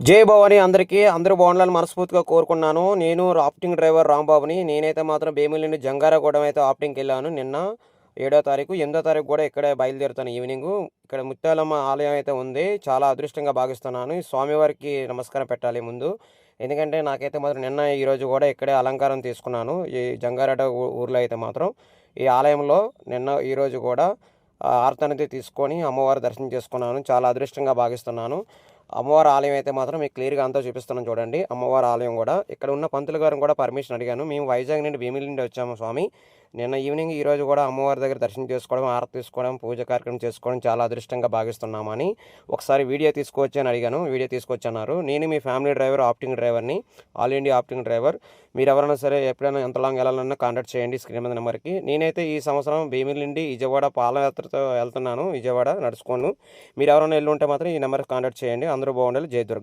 జై భవాని అందరికీ అందరూ బాగుండాలని మనస్ఫూర్తిగా కోరుకున్నాను. నేను రాఫ్టింగ్ డ్రైవర్ రాంబాబుని. నేనైతే మాత్రం భీమిలి నుండి జంగారగూడెం అయితే ఆఫ్టింగ్కి వెళ్ళాను. నిన్న ఏడో తారీఖు ఎనిమిదో తారీఖు కూడా ఇక్కడే బయలుదేరుతాను ఈవినింగ్. ఇక్కడ ముత్యాలమ్మ ఆలయం అయితే ఉంది. చాలా అదృష్టంగా భావిస్తున్నాను. ఈ స్వామివారికి నమస్కారం పెట్టాలి ముందు. ఎందుకంటే నాకైతే మాత్రం నిన్న ఈరోజు కూడా ఇక్కడే అలంకారం తీసుకున్నాను. ఈ జంగారెడ్డ ఊర్లో అయితే మాత్రం ఈ ఆలయంలో నిన్న ఈరోజు కూడా ఆ, తీసుకొని అమ్మవారి దర్శనం చేసుకున్నాను. చాలా అదృష్టంగా భావిస్తున్నాను. అమ్మవారి ఆలయం అయితే మాత్రం మీకు క్లియర్గా అంతా చూపిస్తున్నాను చూడండి. అమ్మవారి ఆలయం కూడా. ఇక్కడ ఉన్న పంతులు గారిని కూడా పర్మిషన్ అడిగాను. మేము వైజాగ్ నుండి భీమిలి నుండి వచ్చాము స్వామి. నిన్న ఈవినింగ్ ఈ రోజు కూడా అమ్మవారి దగ్గర దర్శనం చేసుకోవడం ఆరతి తీసుకోవడం పూజ కార్యక్రమం చేసుకోవడం చాలా అదృష్టంగా భావిస్తున్నామని ఒకసారి వీడియో తీసుకొచ్చి అని అడిగాను. వీడియో తీసుకొచ్చన్నారు నేను మీ ఫ్యామిలీ డ్రైవర్ ఆప్టింగ్ డ్రైవర్ని ఆల్ ఇండియా ఆప్టింగ్ డ్రైవర్. మీరు ఎవరైనా సరే ఎప్పుడైనా ఎంత లాంగ్ వెళ్ళాలన్నా కాంటాక్ట్ చేయండి స్క్రీన్ మీద నెంబర్కి. నేనైతే ఈ సంవత్సరం భీమిలి నుండి విజయవాడ పాలయాత్రతో వెళ్తున్నాను. విజయవాడ నడుచుకోను. మీరు ఎవరైనా వెళ్ళి ఉంటే మాత్రం ఈ నెంబర్కి కాంటాక్ట్ చేయండి. అందరూ బాగుండాలి. జయదుర్గ